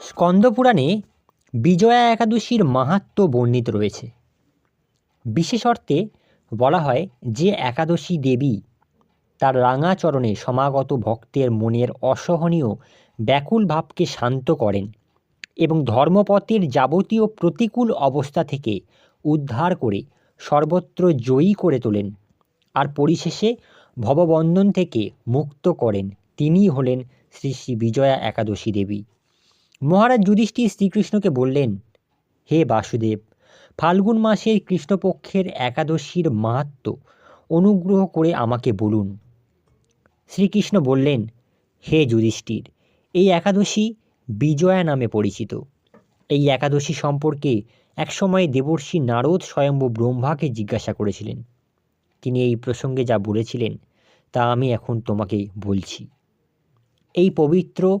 স্কন্দপুরাণে বিজয়া একাদশীর মাহাত্ম্য বর্ণিত রয়েছে। বিশেষ অর্থে বলা হয় যে একাদশী দেবী তার রাঙাচরণে সমাগত ভক্তের মনের অসহনীয়, ব্যাকুল ভাবকে শান্ত করেন এবং ধর্মপথের যাবতীয় প্রতিকূল অবস্থা থেকে উদ্ধার করে সর্বত্র জয়ী করে তোলেন আর পরিশেষে ভববন্ধন থেকে মুক্ত করেন। তিনিই হলেন শ্রী শ্রী বিজয়া একাদশী দেবী। মহারাজ যুধিষ্ঠির শ্রীকৃষ্ণকে বললেন, হে বাসুদেব, ফাল্গুন মাসের কৃষ্ণপক্ষের একাদশীর মাহাত্ম্য অনুগ্রহ করে আমাকে বলুন। শ্রীকৃষ্ণ বললেন, হে যুধিষ্ঠির, এই একাদশী বিজয়া নামে পরিচিত। এই একাদশী সম্পর্কে একসময় দেবর্ষি নারদ স্বয়ম্ভু ব্রহ্মাকে জিজ্ঞাসা করেছিলেন। তিনি এই প্রসঙ্গে যা বলেছিলেন, তা আমি এখন তোমাকে বলছি। এই পবিত্র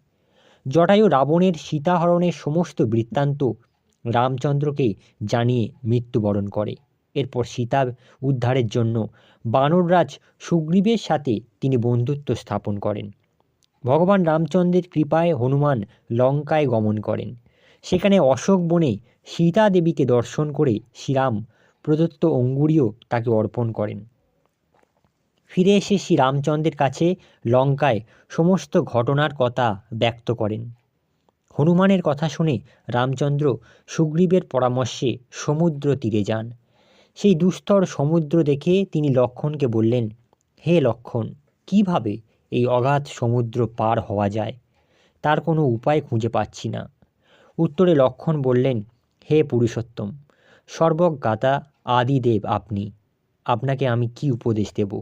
জটায়ু রাবণের সীতাহরণের সমস্ত বৃত্তান্ত রামচন্দ্রকে জানিয়ে মৃত্যুবরণ করে। এরপর সীতা উদ্ধারের জন্য বানররাজ সুগ্রীবের সাথে তিনি বন্ধুত্ব স্থাপন করেন। ভগবান রামচন্দ্রের কৃপায় হনুমান লঙ্কায় গমন করেন। সেখানে অশোক বনে সীতা দেবীকে দর্শন করে শ্রীরাম প্রদত্ত অঙ্গুরীয় তাকে অর্পণ করেন। ফিরে এসে শ্রী রামচন্দ্রের কাছে লঙ্কায় সমস্ত ঘটনার কথা ব্যক্ত করেন। হনুমানের কথা শুনে রামচন্দ্র সুগ্রীবের পরামর্শে সমুদ্র তীরে যান। সেই দুস্তর সমুদ্র দেখে তিনি লক্ষণকে বললেন, হে লক্ষণ, কীভাবে এই অগাধ সমুদ্র পার হওয়া যায়? তার কোনো উপায় খুঁজে পাচ্ছি না। উত্তরে লক্ষণ বললেন, হে পুরুষোত্তম, সর্বজ্ঞাতা আদিদেব আপনি। আপনাকে আমি কি উপদেশ দেব?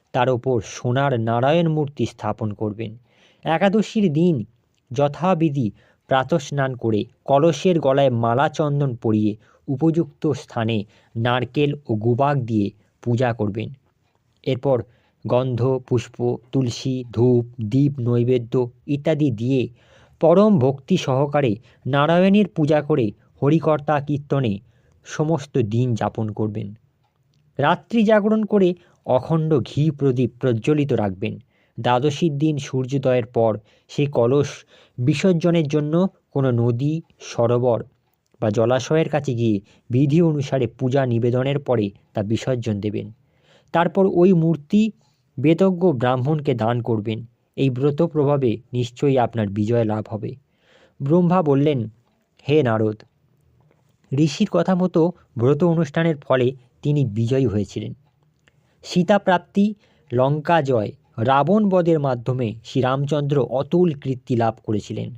তার ওপর সোনার নারায়ণ মূর্তি স্থাপন করবেন। একাদশীর দিন যথাবিধি প্রাতস্নান করে কলসের গলায় মালা চন্দন পরিয়ে উপযুক্ত স্থানে নারকেল ও গুবাক দিয়ে পূজা করবেন। এরপর গন্ধ, পুষ্প, তুলসী, ধূপ, দীপ, নৈবেদ্য ইত্যাদি দিয়ে পরম ভক্তি সহকারে নারায়ণের পূজা করে হরিকর্তা কীর্তনে সমস্ত দিন যাপন করবেন। রাত্রি জাগরণ করে অখণ্ড ঘি প্রদীপ প্রজ্বলিত রাখবেন। দ্বাদশীর দিন সূর্যোদয়ের পর সেই কলস বিসর্জনের জন্য কোনো নদী, সরোবর বা জলাশয়ের কাছে গিয়ে বিধি অনুসারে পূজা নিবেদনের পরে তা বিসর্জন দেবেন। তারপর ওই মূর্তি বেদজ্ঞ ব্রাহ্মণকে দান করবেন। এই ব্রত প্রভাবে নিশ্চয়ই আপনার বিজয় লাভ হবে। ব্রহ্মা বললেন, হে নারদ, ঋষির কথা মতো ব্রত অনুষ্ঠানের ফলে তিনি বিজয়ী হয়েছিলেন। সীতা প্রাপ্তি লঙ্কা জয়, রাবণ বধের মাধ্যমে শ্রীরামচন্দ্র অতুল কীর্তি লাভ করেছিলেন।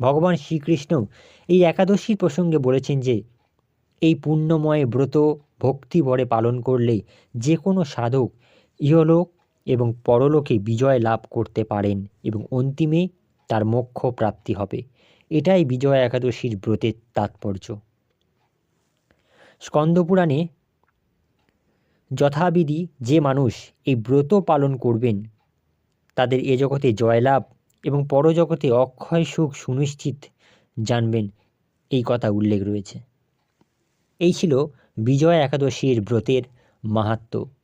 ভগবান শ্রীকৃষ্ণ এই একাদশীর প্রসঙ্গে বলেছেন যে, এই পুণ্যময় ব্রত ভক্তি ভরে পালন করলে যে কোনো সাধক ইহলোক এবং পরলোকে বিজয় লাভ করতে পারেন এবং অন্তিমে তার মোক্ষ প্রাপ্তি হবে। এটাই বিজয়া একাদশীর ব্রতের তাৎপর্য। স্কন্দপুরাণে যথাবিধি যে মানুষ এই ব্রত পালন করবেন, তাদের এ জগতে জয়লাভ এবং পরজগতে অক্ষয় সুখ সুনিশ্চিত জানবেন, এই কথা উল্লেখ রয়েছে। এই ছিল বিজয় একাদশীর ব্রতের মাহাত্ম্য